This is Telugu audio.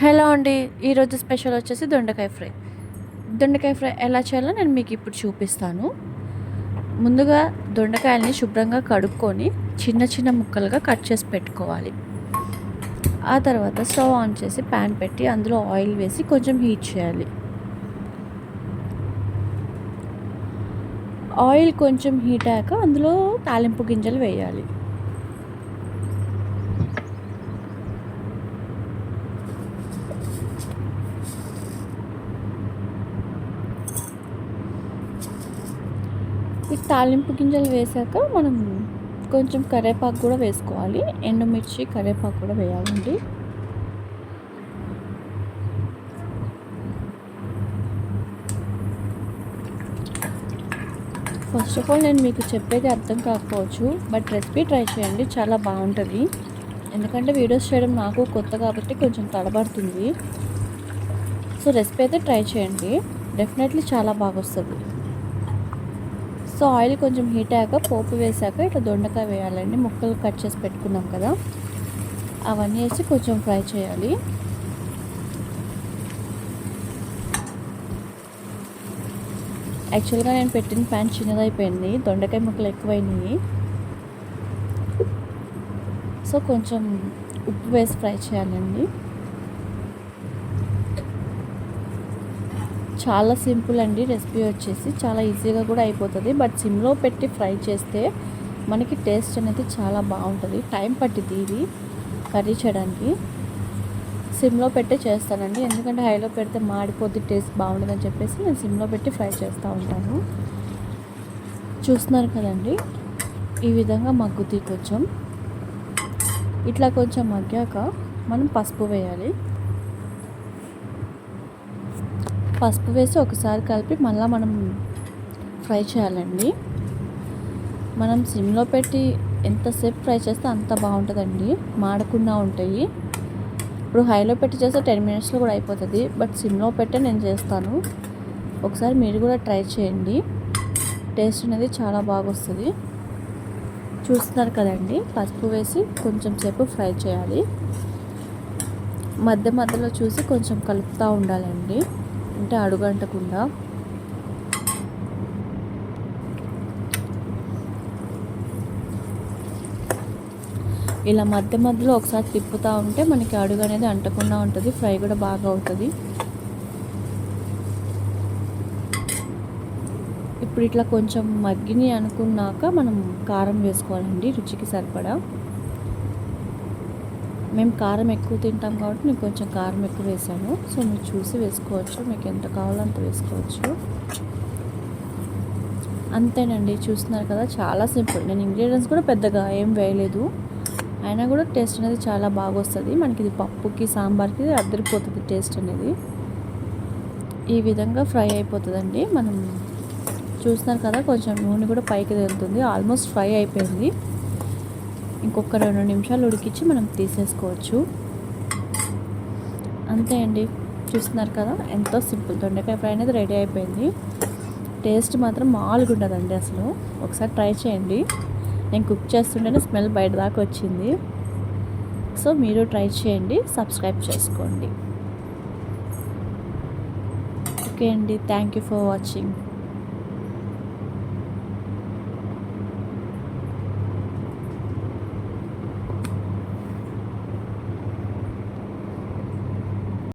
హలో అండి ఈరోజు స్పెషల్ వచ్చేసి దొండకాయ ఫ్రై. దొండకాయ ఫ్రై ఎలా చేయాలో నేను మీకు ఇప్పుడు చూపిస్తాను. ముందుగా దొండకాయల్ని శుభ్రంగా కడుక్కొని చిన్న చిన్న ముక్కలుగా కట్ చేసి పెట్టుకోవాలి. ఆ తర్వాత స్టవ్ ఆన్ చేసి ప్యాన్ పెట్టి అందులో ఆయిల్ వేసి కొంచెం హీట్ చేయాలి. ఆయిల్ కొంచెం హీట్ అయ్యాక అందులో తాలింపు గింజలు వేయాలి ఈ తాలింపు గింజలు వేసాక మనం కొంచెం కరివేపాకు కూడా వేసుకోవాలి. ఎండుమిర్చి కరివేపాకు కూడా వేయాలండి. ఫస్ట్ ఆఫ్ ఆల్ నేను మీకు చెప్పేది అర్థం కాకపోవచ్చు బట్ రెసిపీ ట్రై చేయండి. చాలా బాగుంటుంది. ఎందుకంటే వీడియోస్ చేయడం నాకు కొత్త కాబట్టి కొంచెం తడబడుతుంది. సో రెసిపీ అయితే ట్రై చేయండి. డెఫినెట్లీ చాలా బాగా వస్తుంది. సో ఆయిల్ కొంచెం హీట్ అయ్యాక పోపు వేసాక ఇట్లా దొండకాయ వేయాలండి. ముక్కలు కట్ చేసి పెట్టుకున్నాం కదా. అవన్నీ వేసి కొంచెం ఫ్రై చేయాలి. యాక్చువల్గా నేను పెట్టిన ప్యాన్ చిన్నదైపోయింది. దొండకాయ ముక్కలు ఎక్కువైనాయి. సో కొంచెం ఉప్పు వేసి ఫ్రై చేయాలండి. చాలా సింపుల్ అండి రెసిపీ వచ్చేసి చాలా ఈజీగా కూడా అయిపోతుంది. బట్ సిమ్లో పెట్టి ఫ్రై చేస్తే మనకి టేస్ట్ అనేది చాలా బాగుంటుంది. టైం పట్టింది ఇది కర్రీ చేయడానికి. సిమ్లో పెట్టి చేస్తానండి. ఎందుకంటే హైలో పెడితే మాడిపోద్ది టేస్ట్ బాగుంటుందని చెప్పేసి నేను సిమ్లో పెట్టి ఫ్రై చేస్తూ ఉంటాను. చూస్తున్నారు కదండి ఈ విధంగా మగ్గుతీ కొంచెం. ఇట్లా కొంచెం మగ్గాక మనం పసుపు వేయాలి. పసుపు వేసి ఒకసారి కలిపి మళ్ళీ మనం ఫ్రై చేయాలండి. మనం సిమ్లో పెట్టి ఎంతసేపు ఫ్రై చేస్తే అంత బాగుంటుందండి. మాడకుండా ఉంటాయి. ఇప్పుడు హైలో పెట్టి చేస్తే టెన్ మినిట్స్లో కూడా అయిపోతుంది. బట్ సిమ్లో పెట్టే నేను చేస్తాను. ఒకసారి మీరు కూడా ట్రై చేయండి. టేస్ట్ అనేది చాలా బాగా వస్తుంది. చూస్తున్నారు కదండి పసుపు వేసి కొంచెం సేపు ఫ్రై చేయాలి. మధ్య మధ్యలో చూసి కొంచెం కలుపుతూ ఉండాలండి. అంటే అడుగంటకుండా. ఇలా మధ్య మధ్యలో ఒకసారి తిప్పుతూ ఉంటే మనకి అడుగు అనేది అంటకుండా ఉంటుంది ఫ్రై కూడా బాగా అవుతుంది. ఇప్పుడు ఇట్లా కొంచెం మగ్గిని అనుకున్నాక మనం కారం వేసుకోవాలండి రుచికి సరిపడా. మేము కారం ఎక్కువ తింటాం కాబట్టి నేను కొంచెం కారం ఎక్కువ వేసాను. సో మీరు చూసి వేసుకోవచ్చు. మీకు ఎంత కావాలో అంత వేసుకోవచ్చు. అంతేనండి. చూస్తున్నారు కదా చాలా సింపుల్. నేను ఇంగ్రీడియంట్స్ కూడా పెద్దగా ఏం వేయలేదు. అయినా కూడా టేస్ట్ అనేది చాలా బాగా వస్తుంది. మనకి ఇది పప్పుకి సాంబార్కి అద్దరిపోతుంది టేస్ట్ అనేది. ఈ విధంగా ఫ్రై అయిపోతుందండి. మనం చూస్తున్నారు కదా కొంచెం నూనె కూడా పైకి వెళ్తుంది ఆల్మోస్ట్ ఫ్రై అయిపోయింది. ఇంకొక రెండు నిమిషాలు ఉడికించి మనం తీసేసుకోవచ్చు. అంతే అండి. చూస్తున్నారు కదా ఎంతో సింపుల్ దొండకాయ ఫ్రై అనేది రెడీ అయిపోయింది. టేస్ట్ మాత్రం మామూలుగా ఉండదండి అసలు. ఒకసారి ట్రై చేయండి. నేను కుక్ చేస్తుంటేనే స్మెల్ బయట దాకా వచ్చింది. సో మీరు ట్రై చేయండి సబ్స్క్రైబ్ చేసుకోండి. ఓకే అండి. Thank you for watching.